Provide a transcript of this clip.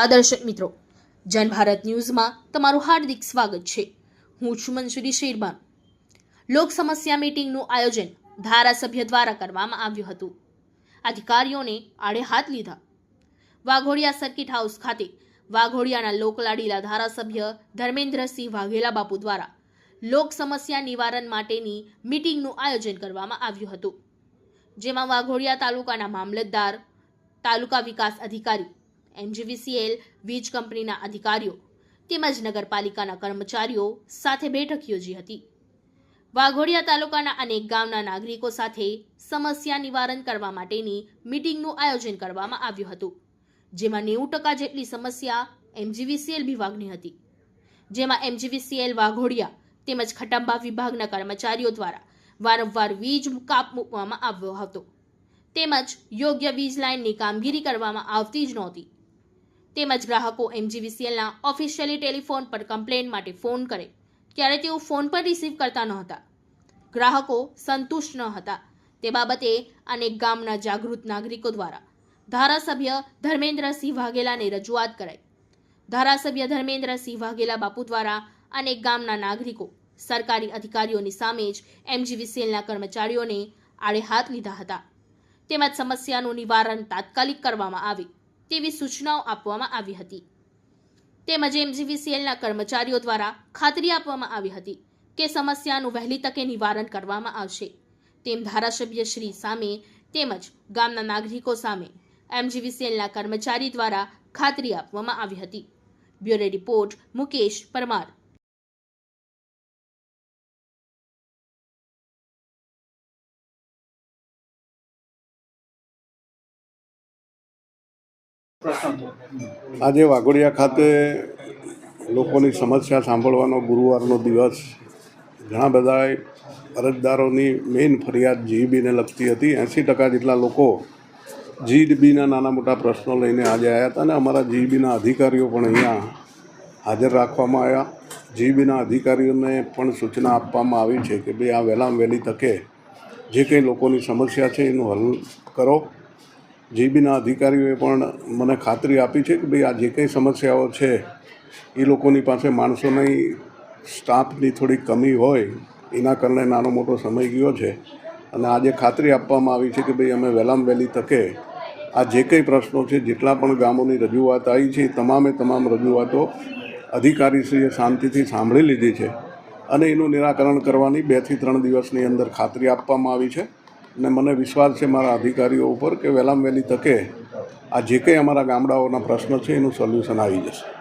આદર્શક મિત્રો, જન ભારત ન્યૂઝમાં તમારું હાર્દિક સ્વાગત છે. હું છું મંસુરી શેરબાન. લોક સમસ્યા મીટિંગનું આયોજન ધારાસભ્ય દ્વારા કરવામાં આવ્યું હતું. અધિકારીઓને આડે હાથ લીધા. વાઘોડિયા સર્કિટ હાઉસ ખાતે વાઘોડિયાના લોકલાડીલા ધારાસભ્ય ધર્મેન્દ્રસિંહ વાઘેલા બાપુ દ્વારા લોક સમસ્યા નિવારણ માટેની મીટિંગનું આયોજન કરવામાં આવ્યું હતું. જેમાં વાઘોડિયા તાલુકાના મામલતદાર, તાલુકા વિકાસ અધિકારી એમજીવીસીએલ વીજ કંપનીના અધિકારીઓ તેમજ નગરપાલિકાના કર્મચારીઓ સાથે બેઠક યોજી હતી. વાઘોડિયા તાલુકાના અનેક ગામના નાગરિકો સાથે સમસ્યા નિવારણ કરવા માટેની મીટિંગનું આયોજન કરવામાં આવ્યું હતું, જેમાં નેવું ટકા જેટલી સમસ્યા એમજીવીસીએલ વિભાગની હતી. જેમાં એમજીવીસીએલ વાઘોડિયા તેમજ ખટંબા વિભાગના કર્મચારીઓ દ્વારા વારંવાર વીજ કાપ મૂકવામાં આવ્યો હતો. તેમજ યોગ્ય વીજ લાઇનની કામગીરી કરવામાં આવતી જ નહોતી. તેમજ ગ્રાહકો એમજીવીસીએલના ઓફિશિયલી ટેલિફોન પર કમ્પ્લેન માટે ફોન કરે, ત્યારે તેઓ ફોન પર રિસીવ કરતા ન હતા. ગ્રાહકો સંતુષ્ટ ન હતા. તે બાબતે અનેક ગામના જાગૃત નાગરિકો દ્વારા ધારાસભ્ય ધર્મેન્દ્રસિંહ વાઘેલાને રજૂઆત કરાઈ. ધારાસભ્ય ધર્મેન્દ્રસિંહ વાઘેલા બાપુ દ્વારા અનેક ગામના નાગરિકો, સરકારી અધિકારીઓની સામે જ એમજીવીસીએલના કર્મચારીઓને આડે હાથ લીધા હતા. તેમજ સમસ્યાનું નિવારણ તાત્કાલિક કરવામાં આવે. તેવી સૂચનાઓ આપવામાં આવી હતી. તેમજ એમજીવીસીએલના કર્મચારીઓ દ્વારા ખાતરી આપવામાં આવી હતી કે સમસ્યાનું વહેલી તકે નિવારણ કરવામાં આવશે. તેમ ધારાસભ્ય શ્રી સામે તેમજ ગામના નાગરિકો સામે એમજીવીસીએલના કર્મચારી દ્વારા ખાતરી આપવામાં આવી હતી. Bureau report Mukesh Parmar. આજે વાઘોડિયા ખાતે લોકોની સમસ્યા સાંભળવાનો ગુરુવારનો દિવસ. ઘણા બધા અરજદારોની મેઇન ફરિયાદ જીઈબીને લગતી હતી. એંસી ટકા જેટલા લોકો જીઈબીના નાના મોટા પ્રશ્નો લઈને આજે આવ્યા હતા અને અમારા જીઈબીના અધિકારીઓ પણ અહીંયા હાજર રાખવામાં આવ્યા જીઈબીના અધિકારીઓને પણ સૂચના આપવામાં આવી છે કે ભાઈ આ વહેલામાં વહેલી તકે જે કંઈ લોકોની સમસ્યા છે એનું હલ કરો. જીબીના અધિકારીઓએ પણ મને ખાતરી આપી છે કે ભાઈ આ જે કંઈ સમસ્યાઓ છે, એ લોકોની પાસે માણસોની સ્ટાફની થોડી કમી હોય, એના કારણે નાનો મોટો સમય ગયો છે. અને આજે ખાતરી આપવામાં આવી છે કે ભાઈ અમે વહેલામાં વહેલી તકે આ જે કંઈ પ્રશ્નો છે, જેટલા પણ ગામોની રજૂઆત આવી છે તમામે તમામ રજૂઆતો અધિકારીશ્રીએ શાંતિથી સાંભળી લીધી છે. અને એનું નિરાકરણ કરવાની બેથી ત્રણ દિવસની અંદર ખાતરી આપવામાં આવી છે. અને મને વિશ્વાસ છે મારા અધિકારીઓ ઉપર કે વહેલામાં વહેલી તકે આ જે કંઈ અમારા ગામડાઓના પ્રશ્ન છે એનું સોલ્યુશન આવી જશે.